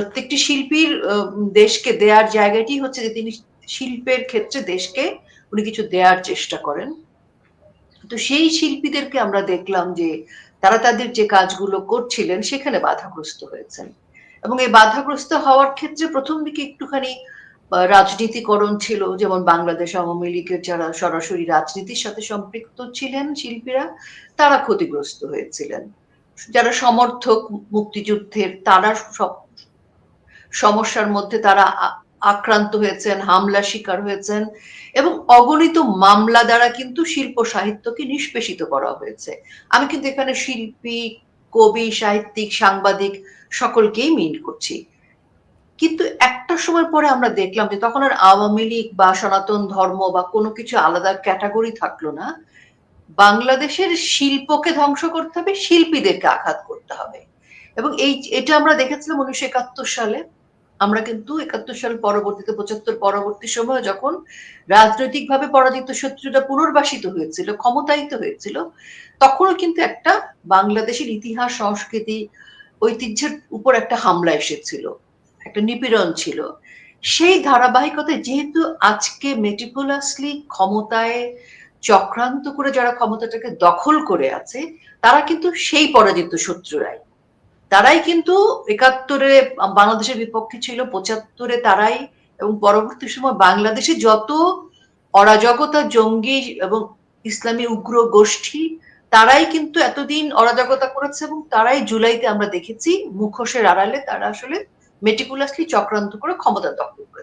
প্রত্যেকটি শিল্পীর দেশকে দেয়ার জায়গাটি হচ্ছে যে তিনি শিল্পের ক্ষেত্রে দেশকে উনি কিছু দেওয়ার চেষ্টা করেন। তো সেই শিল্পীদেরকে আমরা দেখলাম যে তারা তাদের যে কাজগুলো করছিলেন সেখানে বাধাগ্রস্ত হয়েছেন। এবং এই বাধাগ্রস্ত হওয়ার ক্ষেত্রে প্রথম দিকে একটুখানি রাজনীতিকরণ ছিল, যেমন বাংলাদেশ আওয়ামী লীগের যারা সরাসরি রাজনীতির সাথে সম্পৃক্ত ছিলেন শিল্পীরা, তারা ক্ষতিগ্রস্ত হয়েছিলেন। যারা সমর্থক মুক্তিযুদ্ধের, তারা সব সমস্যার মধ্যে তারা আক্রান্ত হয়েছেন হামলা শিকার হয়েছেন এবং অগণিত মামলা দ্বারা কিন্তু শিল্প সাহিত্যকে নিষ্পেষিত করা হয়েছে। আমি কিন্তু এখানে শিল্পী, কবি, সাহিত্যিক, সাংবাদিক সকলকেই মিল করছি। কিন্তু একটা সময় পরে আমরা দেখলাম যে তখন আর আওয়ামী লীগ বা সনাতন ধর্ম বা কোনো কিছু আলাদা ক্যাটাগরি থাকল না। বাংলাদেশের শিল্পকে ধ্বংস করতে হবে, শিল্পীদেরকে আঘাত করতে হবে। এবং এই, এটা আমরা দেখেছিলাম উনিশশো একাত্তর সালে। আমরা কিন্তু একাত্তর সাল পরবর্তীতে, পঁচাত্তর পরবর্তী সময় যখন রাজনৈতিকভাবে পরাজিত শত্রুটা পুনর্বাসিত হয়েছিল, ক্ষমতায়িত হয়েছিল, তখনও কিন্তু একটা বাংলাদেশের ইতিহাস, সংস্কৃতি, ঐতিহ্যের উপর একটা হামলা এসেছিল, একটা নিপীড়ন ছিল। সেই ধারাবাহিকতায় যেহেতু আজকে মেটিকুলাসলি ক্ষমতায় চক্রান্ত করে যারা ক্ষমতাটাকে দখল করে আছে, তারা কিন্তু সেই পরাজিত শত্রুরাই। তারাই কিন্তু একাত্তরে বাংলাদেশের বিপক্ষে ছিল, পঁচাত্তরে তারাই এবং পরবর্তী সময় বাংলাদেশে যত অরাজকতা, জঙ্গি এবং ইসলামী উগ্র গোষ্ঠী, তারাই কিন্তু এতদিন অরাজকতা করেছে এবং তারাই জুলাইতে আমরা দেখেছি মুখোশের আড়ালে তারা আসলে মেটিকুলাসলি চক্রান্ত করে ক্ষমতা দখল করে